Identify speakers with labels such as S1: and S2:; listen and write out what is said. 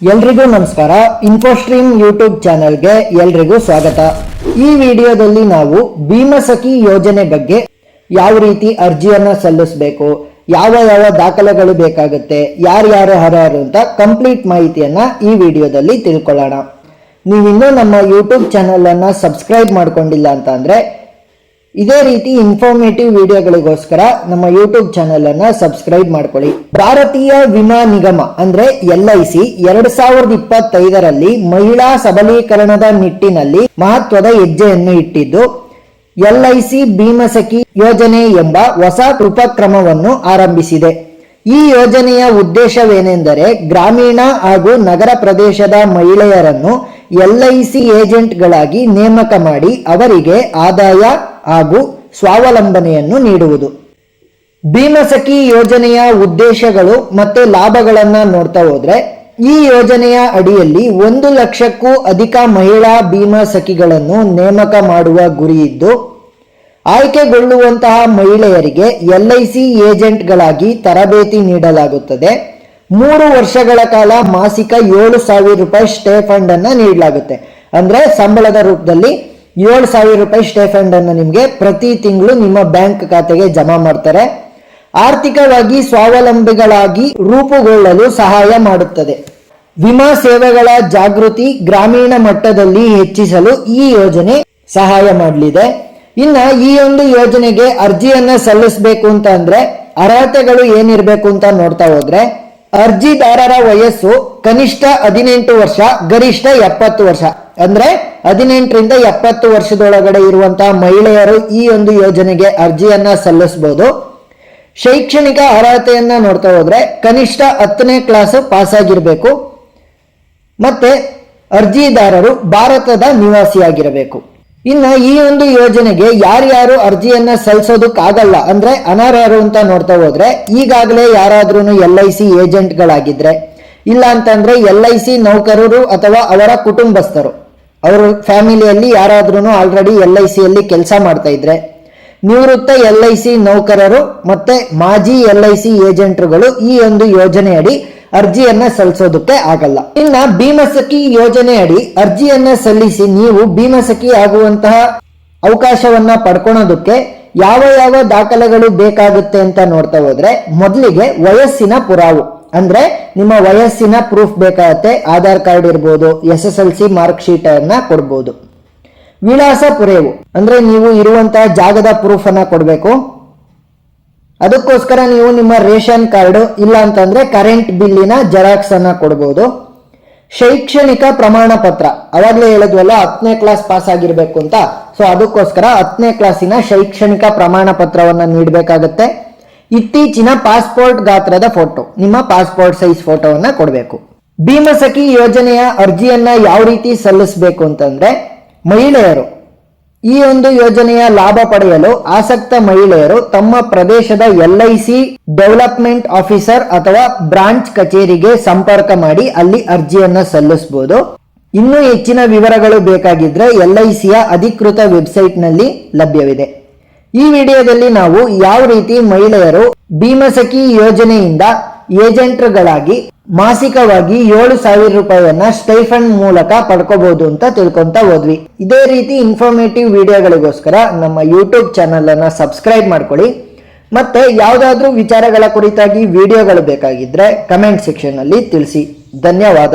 S1: ಎಲ್ರಿಗೂ ನಮಸ್ಕಾರ. ಇನ್ಫೋಸ್ಟ್ರೀಮ್ ಯೂಟ್ಯೂಬ್ ಚಾನೆಲ್ಗೆ ಎಲ್ರಿಗೂ ಸ್ವಾಗತ. ಈ ವಿಡಿಯೋದಲ್ಲಿ ನಾವು ಭೀಮಸಖಿ ಯೋಜನೆ ಬಗ್ಗೆ ಯಾವ ರೀತಿ ಅರ್ಜಿಯನ್ನ ಸಲ್ಲಿಸಬೇಕು, ಯಾವ ಯಾವ ದಾಖಲೆಗಳು ಬೇಕಾಗುತ್ತೆ ಯಾರ್ಯಾರು ಅರ್ಹರು ಅಂತ ಕಂಪ್ಲೀಟ್ ಮಾಹಿತಿಯನ್ನ ಈ ವಿಡಿಯೋದಲ್ಲಿ ತಿಳ್ಕೊಳ್ಳೋಣ. ನೀವಿನ್ನೂ ನಮ್ಮ ಯೂಟ್ಯೂಬ್ ಚಾನೆಲ್ ಅನ್ನ ಸಬ್ಸ್ಕ್ರೈಬ್ ಮಾಡ್ಕೊಂಡಿಲ್ಲ ಅಂತ ಇದೇ ರೀತಿ ಇನ್ಫಾರ್ಮೇಟಿವ್ ವಿಡಿಯೋಗಳಿಗೋಸ್ಕರ ನಮ್ಮ ಯೂಟ್ಯೂಬ್ ಚಾನೆಲ್ ಅನ್ನ ಸಬ್ಸ್ಕ್ರೈಬ್ ಮಾಡ್ಕೊಳ್ಳಿ. ಭಾರತೀಯ ವಿಮಾ ನಿಗಮ ಅಂದ್ರೆ ಎಲ್ ಐ ಸಿ ಎರಡ್ ಸಾವಿರದ ಇಪ್ಪತ್ತೈದರಲ್ಲಿ ಮಹಿಳಾ ಸಬಲೀಕರಣದ ನಿಟ್ಟಿನಲ್ಲಿ ಮಹತ್ವದ ಹೆಜ್ಜೆಯನ್ನು ಇಟ್ಟಿದ್ದು ಎಲ್ ಐ ಸಿ ಭೀಮಸಖಿ ಯೋಜನೆ ಎಂಬ ಹೊಸ ಉಪಕ್ರಮವನ್ನು ಆರಂಭಿಸಿದೆ. ಈ ಯೋಜನೆಯ ಉದ್ದೇಶವೇನೆಂದರೆ ಗ್ರಾಮೀಣ ಹಾಗೂ ನಗರ ಪ್ರದೇಶದ ಮಹಿಳೆಯರನ್ನು ಎಲ್ ಐ ಸಿ ಏಜೆಂಟ್ಗಳಾಗಿ ನೇಮಕ ಮಾಡಿ ಅವರಿಗೆ ಆದಾಯ ಹಾಗೂ ಸ್ವಾವಲಂಬನೆಯನ್ನು ನೀಡುವುದು. ಭೀಮಸಖಿ ಯೋಜನೆಯ ಉದ್ದೇಶಗಳು ಮತ್ತು ಲಾಭಗಳನ್ನು ನೋಡ್ತಾ ಹೋದ್ರೆ, ಈ ಯೋಜನೆಯ ಅಡಿಯಲ್ಲಿ ಒಂದು ಲಕ್ಷಕ್ಕೂ ಅಧಿಕ ಮಹಿಳಾ ಭೀಮಾ ಸಖಿಗಳನ್ನು ನೇಮಕ ಮಾಡುವ ಗುರಿ ಇದ್ದು, ಆಯ್ಕೆಗೊಳ್ಳುವಂತಹ ಮಹಿಳೆಯರಿಗೆ ಎಲ್ಐಸಿ ಏಜೆಂಟ್ಗಳಾಗಿ ತರಬೇತಿ ನೀಡಲಾಗುತ್ತದೆ. ಮೂರು ವರ್ಷಗಳ ಕಾಲ ಮಾಸಿಕ ಏಳು ಸಾವಿರ ರೂಪಾಯಿ ಸ್ಟೇ ಫಂಡ್ ಅನ್ನ ನೀಡಲಾಗುತ್ತೆ. ಅಂದ್ರೆ ಸಂಬಳದ ರೂಪದಲ್ಲಿ ಏಳು ಸಾವಿರ ರೂಪಾಯಿ ಸ್ಟೇಫಂಡನ್ನು ನಿಮಗೆ ಪ್ರತಿ ತಿಂಗಳು ನಿಮ್ಮ ಬ್ಯಾಂಕ್ ಖಾತೆಗೆ ಜಮಾ ಮಾಡ್ತಾರೆ. ಆರ್ಥಿಕವಾಗಿ ಸ್ವಾವಲಂಬಿಗಳಾಗಿ ರೂಪುಗೊಳ್ಳಲು ಸಹಾಯ ಮಾಡುತ್ತದೆ. ವಿಮಾ ಸೇವೆಗಳ ಜಾಗೃತಿ ಗ್ರಾಮೀಣ ಮಟ್ಟದಲ್ಲಿ ಹೆಚ್ಚಿಸಲು ಈ ಯೋಜನೆ ಸಹಾಯ ಮಾಡಲಿದೆ. ಇನ್ನ ಈ ಒಂದು ಯೋಜನೆಗೆ ಅರ್ಜಿಯನ್ನ ಸಲ್ಲಿಸಬೇಕು ಅಂತ ಅಂದ್ರೆ ಅರ್ಹತೆಗಳು ಏನಿರಬೇಕು ಅಂತ ನೋಡ್ತಾ ಹೋದ್ರೆ, ಅರ್ಜಿದಾರರ ವಯಸ್ಸು ಕನಿಷ್ಠ ಹದಿನೆಂಟು ವರ್ಷ, ಗರಿಷ್ಠ ಎಪ್ಪತ್ತು ವರ್ಷ. ಅಂದ್ರೆ ಹದಿನೆಂಟರಿಂದ ಎಪ್ಪತ್ತು ವರ್ಷದೊಳಗಡೆ ಇರುವಂತಹ ಮಹಿಳೆಯರು ಈ ಒಂದು ಯೋಜನೆಗೆ ಅರ್ಜಿಯನ್ನ ಸಲ್ಲಿಸಬಹುದು. ಶೈಕ್ಷಣಿಕ ಅರ್ಹತೆಯನ್ನ ನೋಡ್ತಾ ಹೋದ್ರೆ ಕನಿಷ್ಠ ಹತ್ತನೇ ಕ್ಲಾಸ್ ಪಾಸ್ ಆಗಿರಬೇಕು. ಮತ್ತೆ ಅರ್ಜಿದಾರರು ಭಾರತದ ನಿವಾಸಿಯಾಗಿರಬೇಕು. ಇನ್ನ ಈ ಒಂದು ಯೋಜನೆಗೆ ಯಾರ್ಯಾರು ಅರ್ಜಿಯನ್ನ ಸಲ್ಲಿಸೋದಕ್ಕಾಗಲ್ಲ, ಅಂದ್ರೆ ಅನರ್ಹರು ಅಂತ ನೋಡ್ತಾ ಹೋದ್ರೆ ಈಗಾಗಲೇ ಯಾರಾದ್ರೂ ಎಲ್ ಐ ಸಿ ಏಜೆಂಟ್ಗಳಾಗಿದ್ರೆ ಇಲ್ಲ ಅಂತಂದ್ರೆ ಎಲ್ ಐ ಸಿ ನೌಕರರು ಅಥವಾ ಅವರ ಕುಟುಂಬಸ್ಥರು. ಅವರ ಫ್ಯಾಮಿಲಿಯಲ್ಲಿ ಯಾರಾದ್ರೂ ಆಲ್ರೆಡಿ ಎಲ್ ಐ ಸಿಯಲ್ಲಿ ಕೆಲಸ ಮಾಡ್ತಾ ಇದ್ರೆ, ನಿವೃತ್ತ ಎಲ್ ಐ ಸಿ ನೌಕರರು ಮತ್ತೆ ಮಾಜಿ ಎಲ್ ಐ ಸಿ ಏಜೆಂಟ್ರುಗಳು ಈ ಒಂದು ಯೋಜನೆಯಡಿ ಅರ್ಜಿಯನ್ನ ಸಲ್ಲಿಸೋದಕ್ಕೆ ಆಗಲ್ಲ. ಇನ್ನ ಭೀಮಸಖಿ ಯೋಜನೆ ಅಡಿ ಅರ್ಜಿಯನ್ನ ಸಲ್ಲಿಸಿ ನೀವು ಭೀಮಸಖಿ ಆಗುವಂತಹ ಅವಕಾಶವನ್ನ ಪಡ್ಕೊಳೋದಕ್ಕೆ ಯಾವ ಯಾವ ದಾಖಲೆಗಳು ಬೇಕಾಗುತ್ತೆ ಅಂತ ನೋಡ್ತಾ ಹೋದ್ರೆ ಮೊದಲಿಗೆ ವಯಸ್ಸಿನ ಪುರಾವು. ಅಂದ್ರೆ ನಿಮ್ಮ ವಯಸ್ಸಿನ ಪ್ರೂಫ್ ಬೇಕಾಗತ್ತೆ, ಆಧಾರ್ ಕಾರ್ಡ್ ಇರ್ಬೋದು S S L C mark sheet ಅನ್ನ ಕೊಡ್ಬೋದು. ವಿಳಾಸ ಪುರೇವು, ಅಂದ್ರೆ ನೀವು ಇರುವಂತಹ ಜಾಗದ ಪ್ರೂಫ್ ಅನ್ನ ಕೊಡಬೇಕು. ಅದಕ್ಕೋಸ್ಕರ ನೀವು ನಿಮ್ಮ ರೇಷನ್ ಕಾರ್ಡ್, ಇಲ್ಲ ಅಂತಂದ್ರೆ ಕರೆಂಟ್ ಬಿಲ್ಲಿನ ಜೆರಾಕ್ಸ್ ಅನ್ನ ಕೊಡ್ಬೋದು. ಶೈಕ್ಷಣಿಕ ಪ್ರಮಾಣ ಪತ್ರ, ಅವಾಗಲೇ ಹೇಳಿದ್ವಲ್ಲ, ಹತ್ತನೇ ಕ್ಲಾಸ್ ಪಾಸ್ ಆಗಿರ್ಬೇಕು ಅಂತ. ಸೊ ಅದಕ್ಕೋಸ್ಕರ ಹತ್ತನೇ ಕ್ಲಾಸಿನ ಶೈಕ್ಷಣಿಕ ಪ್ರಮಾಣ ಪತ್ರವನ್ನು ನೀಡಬೇಕಾಗತ್ತೆ. ಇತ್ತೀಚಿನ ಪಾಸ್ಪೋರ್ಟ್ ಗಾತ್ರದ ಫೋಟೋ. ನಿಮ್ಮ ಪಾಸ್ಪೋರ್ಟ್ ಸೈಜ್ ಫೋಟೋವನ್ನ ಕೊಡಬೇಕು. ಭೀಮಸಖಿ ಯೋಜನೆಯ ಅರ್ಜಿಯನ್ನ ಯಾವ ರೀತಿ ಸಲ್ಲಿಸಬೇಕು ಅಂತಂದ್ರೆ, ಮಹಿಳೆಯರು ಈ ಒಂದು ಯೋಜನೆಯ ಲಾಭ ಪಡೆಯಲು ಆಸಕ್ತ ಮಹಿಳೆಯರು ತಮ್ಮ ಪ್ರದೇಶದ ಎಲ್ಐಸಿ ಡೆವಲಪ್ಮೆಂಟ್ ಆಫೀಸರ್ ಅಥವಾ ಬ್ರಾಂಚ್ ಕಚೇರಿಗೆ ಸಂಪರ್ಕ ಮಾಡಿ ಅಲ್ಲಿ ಅರ್ಜಿಯನ್ನ ಸಲ್ಲಿಸಬಹುದು ಇನ್ನೂ ಹೆಚ್ಚಿನ ವಿವರಗಳು ಬೇಕಾಗಿದ್ರೆ ಎಲ್ಐಸಿಯ ಅಧಿಕೃತ ವೆಬ್ಸೈಟ್ನಲ್ಲಿ ಲಭ್ಯವಿದೆ. ಈ ವಿಡಿಯೋದಲ್ಲಿ ನಾವು ಯಾವ ರೀತಿ ಮಹಿಳೆಯರು ಭೀಮಸಖಿ ಯೋಜನೆಯಿಂದ ಏಜೆಂಟ್ಗಳಾಗಿ ಮಾಸಿಕವಾಗಿ ಏಳು ಸಾವಿರ ರೂಪಾಯಿಯನ್ನ ಸ್ಟೈಫಂಡ್ ಮೂಲಕ ಪಡ್ಕೋಬಹುದು ಅಂತ ತಿಳ್ಕೊಂತ ಹೋದ್ವಿ. ಇದೇ ರೀತಿ ಇನ್ಫಾರ್ಮೇಟಿವ್ ವಿಡಿಯೋಗಳಿಗೋಸ್ಕರ ನಮ್ಮ ಯೂಟ್ಯೂಬ್ ಚಾನಲ್ ಅನ್ನ ಸಬ್ಸ್ಕ್ರೈಬ್ ಮಾಡ್ಕೊಳ್ಳಿ. ಮತ್ತೆ ಯಾವುದಾದ್ರೂ ವಿಚಾರಗಳ ಕುರಿತಾಗಿ ವಿಡಿಯೋಗಳು ಬೇಕಾಗಿದ್ರೆ ಕಮೆಂಟ್ ಸೆಕ್ಷನ್ ಅಲ್ಲಿ ತಿಳಿಸಿ. ಧನ್ಯವಾದ.